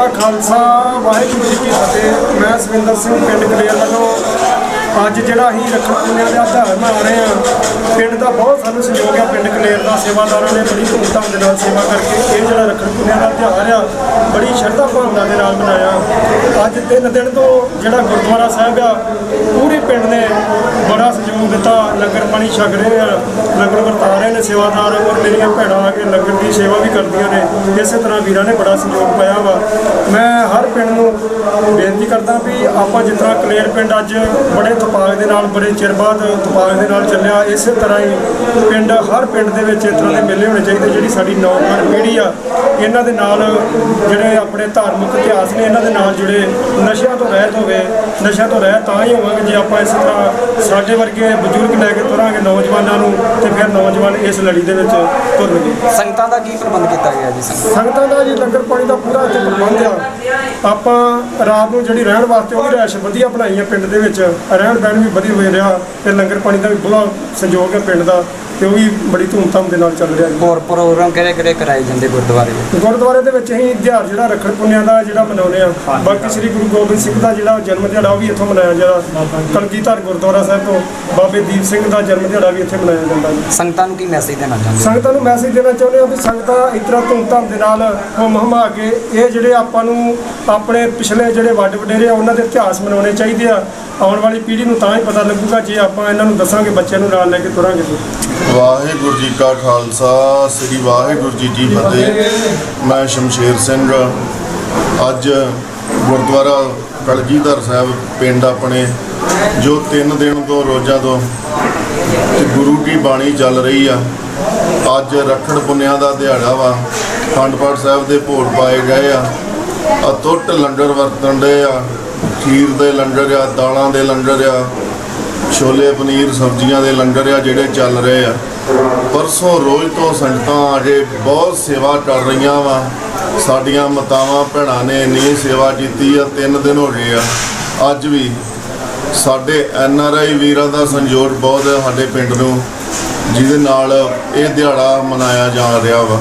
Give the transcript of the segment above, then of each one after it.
ਕਾ ਖਾਲਸਾ, ਵਾਹਿਗੁਰੂ ਜੀ ਕੀ ਫਤਿਹ। ਮੈਂ ਸਵਿੰਦਰ ਸਿੰਘ ਪਿੰਡ ਕਲੇਰ ਵੱਲੋਂ ਅੱਜ ਜਿਹੜਾ ਅਸੀਂ ਰੱਖਣ ਪੁੰਨਿਆ ਦੇ ਆਧਾਰ ਮਨਾ ਰਹੇ ਹਾਂ, ਪਿੰਡ ਦਾ ਬਹੁਤ ਸਾਨੂੰ ਸਹਿਯੋਗ ਆ ਪਿੰਡ ਕਲੇਰ ਦਾ ਸੇਵਾਦਾਰਾਂ ਨੇ ਬੜੀ ਧੂਮਧਾਮ ਦੇ ਨਾਲ ਸੇਵਾ ਕਰਕੇ ਇਹ ਜਿਹੜਾ ਰੱਖਣ ਪੁੰਨਿਆ ਦਾ ਤਿਉਹਾਰ ਆ, ਬੜੀ ਸ਼ਰਧਾ ਭਾਵਨਾ ਦੇ ਨਾਲ ਮਨਾਇਆ। ਅੱਜ ਤਿੰਨ ਦਿਨ ਤੋਂ ਜਿਹੜਾ ਗੁਰਦੁਆਰਾ ਸਾਹਿਬ ਆ, ਪੂਰੇ ਪਿੰਡ ਨੇ ਬੜਾ ਸਹਿਯੋਗ ਦਿੱਤਾ। ਲੰਗਰ ਪਾਣੀ ਛਕ ਰਹੇ ਆ, ਲੰਗਰ ਵਰਤਾ ਰਹੇ ਨੇ ਸੇਵਾਦਾਰ ਔਰ ਮੇਰੀਆਂ ਭੈਣਾਂ ਆ ਕੇ ਲੰਗਰ ਦੀ ਸੇਵਾ ਵੀ ਕਰਦੀਆਂ ਨੇ। ਇਸੇ ਤਰ੍ਹਾਂ ਵੀਰਾਂ ਨੇ ਬੜਾ ਸਹਿਯੋਗ ਪਾਇਆ ਵਾ। ਮੈਂ ਹਰ ਪਿੰਡ ਨੂੰ ਬੇਨਤੀ ਕਰਦਾ ਵੀ ਆਪਾਂ ਜਿਸ ਤਰ੍ਹਾਂ ਕਲੇਰ ਪਿੰਡ ਅੱਜ ਬੜੇ ਤਪਾਗ ਦੇ ਨਾਲ, ਬੜੇ ਚਿਰ ਬਾਅਦ ਤਪਾਗ ਦੇ ਨਾਲ ਚੱਲਿਆ, ਇਸੇ ਤਰ੍ਹਾਂ ਹੀ ਪਿੰਡ, ਹਰ ਪਿੰਡ ਦੇ ਵਿੱਚ ਇਸ ਤਰ੍ਹਾਂ ਦੇ ਮੇਲੇ ਹੋਣੇ ਚਾਹੀਦੇ, ਜਿਹੜੀ ਸਾਡੀ ਨੌਜਵਾਨ ਪੀੜ੍ਹੀ ਆ, ਇਹਨਾਂ ਦੇ ਨਾਲ ਜਿਹੜੇ ਆਪਣੇ ਧਾਰਮਿਕ ਇਤਿਹਾਸ ਨੇ, ਇਹਨਾਂ ਦੇ ਨਾਲ ਜੁੜੇ, ਨਸ਼ਿਆਂ ਤੋਂ ਰਹਿਤ ਹੋਵੇ ਨਸ਼ਿਆਂ ਤੋਂ ਰਹਿਤ ਤਾਂ ਹੀ ਹੋਵਾਂਗੇ ਜੇ ਆਪਾਂ ਇਸ ਤਰ੍ਹਾਂ ਸਾਡੇ ਵਰਗੇ ਬਜ਼ੁਰਗ ਲੈ ਕੇ ਤੁਰਾਂਗੇ ਨੌਜਵਾਨਾਂ ਨੂੰ ਤੇ ਫਿਰ ਨੌਜਵਾਨ ਇਸ ਲੜੀ ਦੇ ਵਿੱਚ ਤੁਰਨਗੇ ਸੰਗਤਾਂ ਦਾ ਕੀ ਪ੍ਰਬੰਧ ਕੀਤਾ ਗਿਆ ਜੀ? ਸੰਗਤ ਦਾ ਜੀ ਲੰਗਰ ਪਾਣੀ ਦਾ ਪੂਰਾ ਇੱਥੇ ਪ੍ਰਬੰਧ ਆ। ਆਪਾਂ ਰਾਤ ਨੂੰ ਜਿਹੜੀ ਰਹਿਣ ਵਾਸਤੇ ਉਹ ਵੀ ਰਿਹਾਇਸ਼ ਵਧੀਆ ਬਣਾਈ ਹੈ ਪਿੰਡ ਦੇ ਵਿੱਚ। ਰਹਿਣ ਬਹਿਣ ਵੀ ਵਧੀਆ ਹੋਏ ਰਿਹਾ ਤੇ ਲੰਗਰ ਪਾਣੀ ਦਾ ਵੀ ਬੜਾ ਸੰਯੋਗ ਹੈ ਪਿੰਡ ਦਾ ਤੇ ਉਹ ਵੀ ਬੜੀ ਧੂਮਧਾਮ ਦੇ ਨਾਲ ਚੱਲ ਰਿਹਾ ਹੋਰ ਪ੍ਰੋਗਰਾਮ ਕਿਹੜੇ ਕਿਹੜੇ ਕਰਾਏ ਜਾਂਦੇ ਗੁਰਦੁਆਰੇ ਵਿੱਚ? ਗੁਰਦੁਆਰੇ ਦੇ ਵਿੱਚ ਅਸੀਂ ਦਿਹਾੜ ਜਿਹੜਾ ਰੱਖੜ ਪੁੰਨਿਆ ਦਾ ਜਿਹੜਾ ਮਨਾਉਂਦੇ ਆ। ਬਾਕੀ ਸ੍ਰੀ ਗੁਰੂ ਗੋਬਿੰਦ ਸਿੰਘ ਦਾ ਜਿਹੜਾ ਜਨਮ ਦਿਹਾੜਾ ਉਹ ਵੀ ਇੱਥੋਂ ਮਨਾਇਆ ਜਾਂਦਾ। ਕਲਗੀਧਰ ਗੁਰਦੁਆਰਾ ਸਾਹਿਬ ਤੋਂ ਬਾਬੇ ਦੀਪ ਸਿੰਘ ਦਾ ਜਨਮ ਦਿਹਾੜਾ ਵੀ ਇੱਥੇ ਮਨਾਇਆ ਜਾਂਦਾ ਜੀ। ਸੰਗਤਾਂ ਨੂੰ ਕੀ ਮੈਸੇਜ ਦੇਣਾ ਚਾਹੁੰਦੇ ਸੰਗਤਾਂ ਨੂੰ ਮੈਸੇਜ ਦੇਣਾ ਚਾਹੁੰਦੇ ਆ ਵੀ ਸੰਗਤਾਂ ਇਸ ਤਰ੍ਹਾਂ ਧੂਮਧਾਮ ਦੇ ਨਾਲ ਹੁਮ ਹਮਾ ਕੇ ਇਹ ਜਿਹੜੇ ਆਪਾਂ ਨੂੰ ਆਪਣੇ ਪਿਛਲੇ ਜਿਹੜੇ ਵੱਡ ਵਡੇਰੇ ਆ ਉਹਨਾਂ ਦੇ ਇਤਿਹਾਸ ਮਨਾਉਣੇ ਚਾਹੀਦੇ ਆ। ਆਉਣ ਵਾਲੀ ਪੀੜ੍ਹੀ ਨੂੰ ਤਾਂ ਹੀ ਪਤਾ ਲੱਗੂਗਾ ਜੇ ਆਪਾਂ ਇਹਨਾਂ ਨੂੰ ਦੱਸਾਂਗੇ ਬੱਚਿਆਂ ਨੂੰ ਨਾਲ ਲੈ ਕੇ ਤੁਰਾਂਗੇ ਵਾਹਿਗੁਰੂ ਜੀ ਕਾ ਖਾਲਸਾ ਸ੍ਰੀ ਵਾਹਿਗੁਰੂ ਜੀ ਕੀ ਫਤਿਹ। ਮੈਂ ਸ਼ਮਸ਼ੇਰ ਸਿੰਘ। ਅੱਜ ਗੁਰਦੁਆਰਾ ਕਲਗੀਧਰ ਸਾਹਿਬ, ਪਿੰਡ ਆਪਣੇ, ਜੋ ਤਿੰਨ ਦਿਨ ਤੋਂ, ਰੋਜ਼ਾਂ ਤੋਂ ਗੁਰੂ ਕੀ ਬਾਣੀ ਚੱਲ ਰਹੀ ਆ। ਅੱਜ ਰੱਖੜ ਪੁੰਨਿਆ ਦਾ ਦਿਹਾੜਾ ਵਾ। ਅਖੰਡ ਪਾਠ ਸਾਹਿਬ ਦੇ ਭੋਗ ਪਾਏ ਗਏ ਆ। ਅਤੁੱਟ ਲੰਗਰ ਵਰਤਣ ਦੇ ਆ। ਖੀਰ ਦੇ ਲੰਗਰ ਆ, ਦਾਲਾਂ ਦੇ ਲੰਗਰ ਆ। ਛੋਲੇ ਪਨੀਰ ਸਬਜ਼ੀਆਂ ਦੇ ਲੰਗਰ ਆ, ਜਿਹੜੇ ਚੱਲ ਰਹੇ ਆ। ਪਰਸੋਂ ਰੋਜ਼ ਤੋਂ ਸੰਗਤਾਂ ਅਜੇ ਬਹੁਤ ਸੇਵਾ ਕਰ ਰਹੀਆਂ ਵਾ। ਸਾਡੀਆਂ ਮਾਤਾਵਾਂ ਭੈਣਾਂ ਨੇ ਇੰਨੀ ਸੇਵਾ ਕੀਤੀ ਆ, ਤਿੰਨ ਦਿਨ ਹੋ ਗਏ ਆ। ਅੱਜ ਵੀ ਸਾਡੇ ਐਨ ਆਰ ਆਈ ਵੀਰਾਂ ਦਾ ਸੰਯੋਗ ਬਹੁਤ ਹੈ ਸਾਡੇ ਪਿੰਡ ਨੂੰ, ਜਿਹਦੇ ਨਾਲ ਇਹ ਦਿਹਾੜਾ ਮਨਾਇਆ ਜਾ ਰਿਹਾ ਵਾ।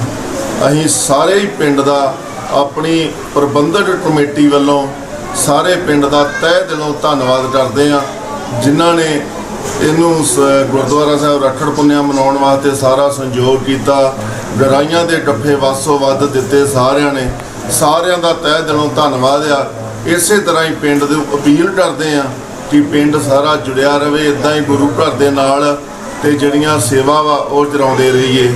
ਅਸੀਂ ਸਾਰੇ ਹੀ ਪਿੰਡ ਦਾ ਆਪਣੀ ਪ੍ਰਬੰਧਕ ਕਮੇਟੀ ਵੱਲੋਂ ਸਾਰੇ ਪਿੰਡ ਦਾ ਤਹਿ ਦਿਲੋਂ ਧੰਨਵਾਦ ਕਰਦੇ ਆ, ਜਿਨ੍ਹਾਂ ਨੇ ਇਹਨੂੰ ਸ- ਗੁਰਦੁਆਰਾ ਸਾਹਿਬ ਰੱਖੜ ਪੁੰਨਿਆ ਮਨਾਉਣ ਵਾਸਤੇ ਸਾਰਾ ਸੰਯੋਗ ਕੀਤਾ। ਗਰਾਈਆਂ ਦੇ ਡੱਫੇ ਵਾਸੋ ਵੱਧ ਦਿੱਤੇ ਸਾਰਿਆਂ ਨੇ। ਸਾਰਿਆਂ ਦਾ ਤਹਿ ਦਿਲੋਂ ਧੰਨਵਾਦ ਆ। ਇਸੇ ਤਰ੍ਹਾਂ ਹੀ ਪਿੰਡ ਦੇ ਅਪੀਲ ਕਰਦੇ ਆ ਕਿ ਪਿੰਡ ਸਾਰਾ ਜੁੜਿਆ ਰਵੇ ਇਦਾਂ ਹੀ ਗੁਰੂ ਘਰ ਦੇ ਨਾਲ ਤੇ ਜਿਹੜੀਆਂ ਸੇਵਾ ਵਾ ਉਹ ਚਲਾਉਂਦੇ ਰਹੀਏ।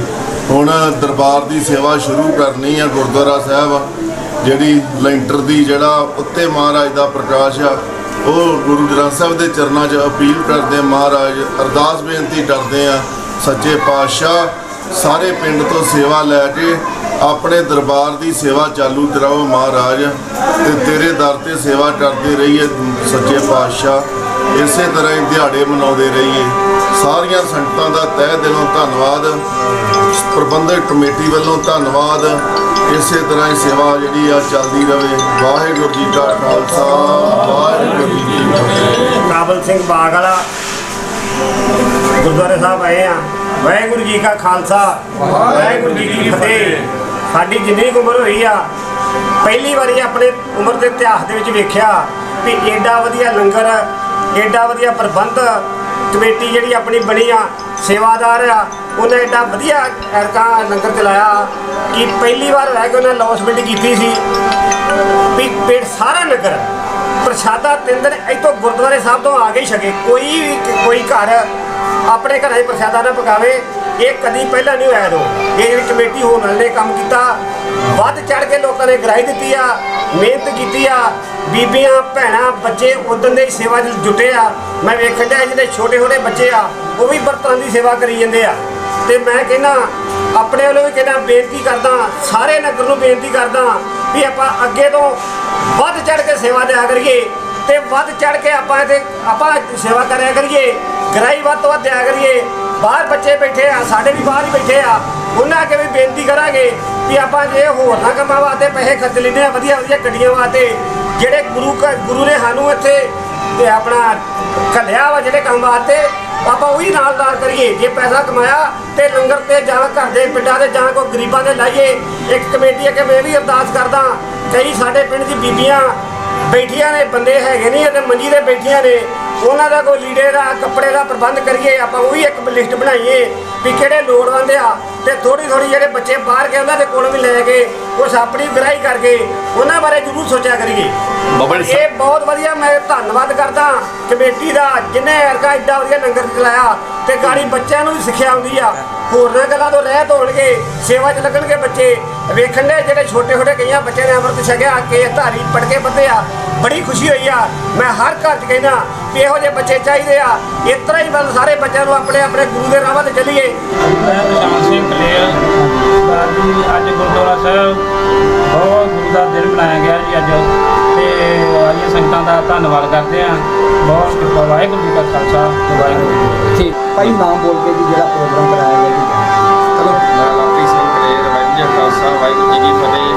ਹੁਣ ਦਰਬਾਰ ਦੀ ਸੇਵਾ ਸ਼ੁਰੂ ਕਰਨੀ ਆ ਗੁਰਦੁਆਰਾ ਸਾਹਿਬ। ਜਿਹੜੀ ਲੈਂਟਰ ਦੀ ਜਿਹੜਾ ਉੱਤੇ ਮਹਾਰਾਜ ਦਾ ਪ੍ਰਕਾਸ਼ ਆ, ਉਹ ਗੁਰੂ ਗ੍ਰੰਥ ਸਾਹਿਬ ਦੇ ਚਰਨਾਂ 'ਚ ਅਪੀਲ ਕਰਦੇ ਮਹਾਰਾਜ ਅਰਦਾਸ ਬੇਨਤੀ ਕਰਦੇ ਆ, ਸੱਚੇ ਪਾਤਸ਼ਾਹ ਸਾਰੇ ਪਿੰਡ ਤੋਂ ਸੇਵਾ ਲੈ ਕੇ ਆਪਣੇ ਦਰਬਾਰ ਦੀ ਸੇਵਾ ਚਾਲੂ ਕਰਾਓ ਮਹਾਰਾਜ। ਤੇ ਤੇਰੇ ਦਰ ਤੇ ਸੇਵਾ ਕਰਦੇ ਰਹੀਏ ਸੱਚੇ ਪਾਤਸ਼ਾਹ। ਇਸੇ ਤਰ੍ਹਾਂ ਹੀ ਦਿਹਾੜੇ ਮਨਾਉਂਦੇ ਰਹੀਏ। ਸਾਰੀਆਂ ਸੰਗਤਾਂ ਦਾ ਤਹਿ ਦਿਲੋਂ ਧੰਨਵਾਦ। ਪ੍ਰਬੰਧਕ ਕਮੇਟੀ ਵੱਲੋਂ ਧੰਨਵਾਦ। ਇਸੇ ਤਰ੍ਹਾਂ ਹੀ ਸੇਵਾ ਜਿਹੜੀ ਆ ਚੱਲਦੀ ਰਵੇ। ਵਾਹਿਗੁਰੂ ਜੀ ਕਾ ਖਾਲਸਾ, ਵਾਹਿਗੁਰੂ ਜੀ ਕੀ ਫਤਿਹ। ਕਾਬਲ ਸਿੰਘ ਬਾਗ ਵਾਲਾ ਗੁਰਦੁਆਰੇ ਸਾਹਿਬ ਆਏ ਆ। ਵਾਹਿਗੁਰੂ ਜੀ ਕਾ ਖਾਲਸਾ, ਵਾਹਿਗੁਰੂ ਜੀ ਕੀ ਫਤਿਹ। ਸਾਡੀ ਜਿੰਨੀ ਕੁ ਉਮਰ ਹੋਈ ਆ, ਪਹਿਲੀ ਵਾਰੀ ਆਪਣੇ ਉਮਰ ਦੇ ਇਤਿਹਾਸ ਦੇ ਵਿੱਚ ਵੇਖਿਆ ਵੀ ਐਡਾ ਵਧੀਆ ਲੰਗਰ ਐਡਾ ਵਧੀਆ ਪ੍ਰਬੰਧ, ਕਮੇਟੀ ਜਿਹੜੀ ਆਪਣੀ ਬਣੀ ਆ, ਸੇਵਾਦਾਰ ਆ, ਉਹਨੇ ਐਡਾ ਵਧੀਆ ਐਰਕਾ ਲੰਗਰ ਚਲਾਇਆ ਕਿ ਪਹਿਲੀ ਵਾਰ ਹੋਇਆ ਕਿ ਉਹਨੇ ਅਨਾਉਂਸਮੈਂਟ ਕੀਤੀ ਸੀ ਵੀ ਪੇਟ ਸਾਰਾ ਨਗਰ ਪ੍ਰਸ਼ਾਦਾ ਤਿੰਨ ਦਿਨ ਇੱਥੋਂ ਗੁਰਦੁਆਰੇ ਸਾਹਿਬ ਤੋਂ ਆ ਗਈ ਛਕੇ। ਕੋਈ ਵੀ, ਕੋਈ ਘਰ ਆਪਣੇ ਘਰਾਂ 'ਚ ਪ੍ਰਸ਼ਾਦਾ ਨਾ ਪਕਾਵੇ। ਇਹ ਕਦੀ ਪਹਿਲਾਂ ਨਹੀਂ ਹੋਇਆ ਦੋ ਇਹ ਜਿਹੜੀ ਕਮੇਟੀ ਹੋਣ ਵਾਲੇ ਨੇ ਕੰਮ ਕੀਤਾ। ਵੱਧ ਚੜ ਕੇ ਲੋਕਾਂ ਨੇ ਗਰਾਈ ਦਿੱਤੀ ਆ, ਮਿਹਨਤ ਕੀਤੀ ਆ। ਬੀਬੀਆਂ, ਭੈਣਾਂ, ਬੱਚੇ ਉਦੋਂ ਦੇ ਸੇਵਾ 'ਚ ਜੁਟੇ ਆ। ਮੈਂ ਵੇਖਣ ਡਿਆ ਜਿਹੜੇ ਛੋਟੇ ਛੋਟੇ ਬੱਚੇ ਆ, ਉਹ ਵੀ ਬਰਤਨਾਂ ਦੀ ਸੇਵਾ ਕਰੀ ਜਾਂਦੇ ਆ। ਤੇ ਮੈਂ ਕਹਿੰਦਾ, ਆਪਣੇ ਵੱਲੋਂ ਵੀ ਕਹਿੰਦਾ, ਬੇਨਤੀ ਕਰਦਾ, ਸਾਰੇ ਨਗਰ ਨੂੰ ਬੇਨਤੀ ਕਰਦਾ ਵੀ ਆਪਾਂ ਅੱਗੇ ਤੋਂ ਵੱਧ ਚੜ ਕੇ ਸੇਵਾ ਦਿਆ ਕਰੀਏ ਤੇ ਵੱਧ ਚੜ ਕੇ ਆਪਾਂ ਇਹਦੇ ਆਪਾਂ ਸੇਵਾ ਕਰਿਆ ਕਰੀਏ। ਗਰਾਈ ਵੱਧ ਤੋਂ ਵੱਧ ਦਿਆ ਕਰੀਏ। ਬਾਹਰ ਬੱਚੇ ਬੈਠੇ ਆ, ਸਾਡੇ ਵੀ ਬਾਹਰ ਹੀ ਬੈਠੇ ਆ। ਉਹਨਾਂ ਅੱਗੇ ਵੀ ਬੇਨਤੀ ਕਰਾਂਗੇ ਵੀ ਆਪਾਂ ਜੇ ਹੋਰ ਨਾ ਕੰਮਾਂ ਵਾਸਤੇ ਪੈਸੇ ਖਰਚ ਲੈਂਦੇ ਆ, ਵਧੀਆ ਵਧੀਆ ਗੱਡੀਆਂ ਵਾਸਤੇ। ਜਿਹੜੇ ਗੁਰੂ ਘਰ- ਗੁਰੂ ਨੇ ਸਾਨੂੰ ਇੱਥੇ ਤੇ ਆਪਣਾ ਘੱਲਿਆ ਵਾ ਜਿਹੜੇ ਕੰਮ ਵਾਸਤੇ, ਆਪਾਂ ਉਹੀ ਨਾਲ ਕਰੀਏ। ਜੇ ਪੈਸਾ ਕਮਾਇਆ ਤੇ ਲੰਗਰ ਤੇ ਜਾਂ ਘਰ ਦੇ ਪਿੰਡਾਂ ਦੇ ਜਾਂ ਕੋਈ ਗਰੀਬਾਂ ਦੇ ਲਾਈਏ। ਇੱਕ ਕਮੇਟੀ ਅੱਗੇ ਮੈਂ ਵੀ ਅਰਦਾਸ ਕਰਦਾ, ਕਈ ਸਾਡੇ ਪਿੰਡ ਦੀ ਬੀਬੀਆਂ ਬੈਠੀਆਂ ਨੇ ਬੰਦੇ ਹੈਗੇ ਨਹੀਂ ਤੇ ਮੰਜੀ ਤੇ ਬੈਠੀਆਂ ਨੇ। ਉਹਨਾਂ ਦਾ ਕੋਈ ਲੀੜੇ ਦਾ ਕੱਪੜੇ ਦਾ ਪ੍ਰਬੰਧ ਕਰੀਏ ਆਪਾਂ ਉਹ ਵੀ ਇੱਕ ਲਿਸਟ ਬਣਾਈਏ ਵੀ ਕਿਹੜੇ ਲੋੜਵੰਦ ਆ। ਤੇ ਥੋੜੀ ਥੋੜੀ ਜਿਹੜੇ ਬੱਚੇ ਬਾਹਰ ਗਏ ਉਹਨਾਂ ਦੇ ਕੋਲੋਂ ਵੀ ਲੈ ਕੇ ਕੁਛ ਆਪਣੀ ਗ੍ਰਾਈ ਕਰਕੇ ਉਹਨਾਂ ਬਾਰੇ ਜ਼ਰੂਰ ਸੋਚਿਆ ਕਰੀਏ। ਇਹ ਬਹੁਤ ਵਧੀਆ ਮੈਂ ਧੰਨਵਾਦ ਕਰਦਾ ਕਮੇਟੀ ਦਾ ਜਿਨੇ ਅਰਕਾ ਐਡਾ ਵਧੀਆ ਲੰਗਰ ਚਲਾਇਆ ਤੇ ਗਾੜੀ ਬੱਚਿਆਂ ਨੂੰ ਵੀ ਸਿੱਖਿਆ ਆਉਂਦੀ ਆ। ਹੋਰਨਾਂ ਗੱਲਾਂ ਤੋਂ ਰਹਿਤ ਹੋਣਗੇ ਸੇਵਾ 'ਚ ਲੱਗਣਗੇ ਬੱਚੇ। ਵੇਖਣ ਦੇ ਜਿਹੜੇ ਛੋਟੇ ਛੋਟੇ ਕਈਆਂ ਬੱਚਿਆਂ ਨੇ ਅੰਮ੍ਰਿਤ ਛਕਿਆ ਕੇ ਧਾਰੀ ਪੜ ਕੇ ਬੱਤੇ ਆ। ਬੜੀ ਖੁਸ਼ੀ ਹੋਈ ਆ। ਮੈਂ ਹਰ ਘਰ 'ਚ ਕਹਿੰਦਾ ਵੀ ਇਹੋ ਜਿਹੇ ਬੱਚੇ ਚਾਹੀਦੇ ਆ। ਇਸ ਤਰ੍ਹਾਂ ਹੀ ਬਲ ਸਾਰੇ ਬੱਚਿਆਂ ਨੂੰ ਆਪਣੇ ਆਪਣੇ ਗੁਰੂ ਦੇ ਰਾਹਾਂ ਤੇ ਚੱਲੀਏ। ਮੈਂ ਨਿਸ਼ਾਨ ਸਿੰਘ ਕਲੇਰ ਜੀ ਅੱਜ ਗੁਰਦੁਆਰਾ ਸਾਹਿਬ ਬਹੁਤ ਗੁਰੂ ਦਾ ਦਿਨ ਬਣਾਇਆ ਗਿਆ ਜੀ ਅੱਜ। ਤੇ ਆਈਏ ਸੰਗਤਾਂ ਦਾ ਧੰਨਵਾਦ ਕਰਦੇ ਆ। ਬਹੁਤ ਕਿਰਪਾ ਵਾਹਿਗੁਰੂ ਜੀ ਦਾ ਖਾਲਸਾ ਵਾਹਿਗੁਰੂ ਜੀ ਕੀ ਠੀਕ ਭਾਈ ਨਾਮ ਬੋਲ ਕੇ ਜੀ ਜਿਹੜਾ ਪ੍ਰੋਗਰਾਮ ਕਰਾਇਆ ਚਲੋ, ਮੈਂ ਲਵਪ੍ਰੀਤ ਸਿੰਘ ਕਲੇਰ ਵਾਹਿਗੁਰੂ ਜੀ ਖਾਲਸਾ, ਵਾਹਿਗੁਰੂ ਜੀ ਕੀ ਫਤਿਹ।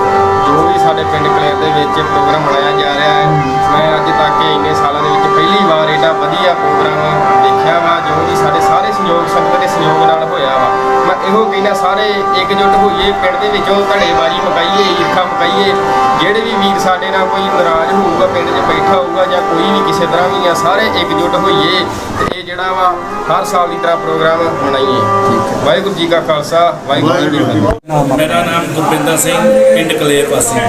ਜੋ ਵੀ ਸਾਡੇ ਪਿੰਡ ਕਲੇਰ ਦੇ ਵਿੱਚ ਪ੍ਰੋਗਰਾਮ ਮਨਾਇਆ ਜਾ ਰਿਹਾ ਹੈ, ਮੈਂ ਅੱਜ ਤੱਕ ਇੰਨੇ ਸਾਲਾਂ ਦੇ ਵਿੱਚ ਪਹਿਲੀ ਵਾਰ ਏਡਾ ਵਧੀਆ ਪ੍ਰੋਗਰਾਮ ਦੇਖਿਆ ਵਾ, ਜੋ ਵੀ ਸਾਡੇ ਸਾਰੇ ਸਹਿਯੋਗ, ਸੰਗਤ ਦੇ ਸਹਿਯੋਗ ਨਾਲ ਹੋਇਆ ਵਾ। ਮੈਂ ਇਹੋ ਕਹਿੰਦਾ, ਸਾਰੇ ਇਕਜੁੱਟ ਹੋਈਏ, ਪਿੰਡ ਦੇ ਵਿੱਚੋਂ ਧੜੇਬਾਜ਼ੀ ਮਕਾਈਏ ਈਰਖਾ ਮਕਾਈਏ ਜਿਹੜੇ ਵੀ ਵੀਰ ਸਾਡੇ ਨਾਲ ਕੋਈ ਨਾਰਾਜ਼ ਹੋਊਗਾ, ਪਿੰਡ 'ਚ ਬੈਠਾ ਹੋਊਗਾ ਜਾਂ ਕੋਈ ਵੀ ਕਿਸੇ ਤਰ੍ਹਾਂ ਵੀ ਆ, ਸਾਰੇ ਇਕਜੁੱਟ ਹੋਈਏ ਤੇ ਇਹ ਜਿਹੜਾ ਵਾ, ਹਰ ਸਾਲ ਦੀ ਤਰ੍ਹਾਂ ਪ੍ਰੋਗਰਾਮ ਮਨਾਈਏ। ਵਾਹਿਗੁਰੂ ਜੀ ਕਾ ਖਾਲਸਾ, ਵਾਹਿਗੁਰੂ ਜੀ ਕੀ ਫਤਿਹ। ਮੇਰਾ ਨਾਮ ਗੁਰਪਿੰਦਰ ਸਿੰਘ, ਪਿੰਡ ਕਲੇਰ ਵਾਸੀ।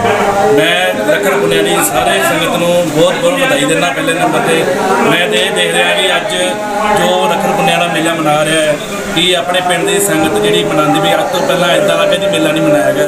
ਮੈਂ ਲੱਖਣ ਪੁੰਨਿਆ ਦੀ ਸਾਰੇ ਸੰਗਤ ਨੂੰ ਬਹੁਤ ਬਹੁਤ ਵਧਾਈ ਦਿੰਦਾ ਪਹਿਲੇ ਨੰਬਰ ਤੇ। ਮੈਂ ਤੇ ਇਹ ਦੇਖ ਰਿਹਾ ਵੀ ਅੱਜ ਜੋ ਲੱਖਣ ਪੁੰਨਿਆ ਦਾ ਮੇਲਾ ਮਨਾ ਰਿਹਾ ਹੈ, ਕਿ ਆਪਣੇ ਪਿੰਡ ਦੀ ਸੰਗਤ ਜਿਹੜੀ ਮਨਾਉਂਦੀ ਵੀ ਅੱਜ ਤੋਂ ਪਹਿਲਾਂ ਇਦਾਂ ਦਾ ਕਦੇ ਮੇਲਾ ਨਹੀਂ ਮਨਾਇਆ ਗਿਆ।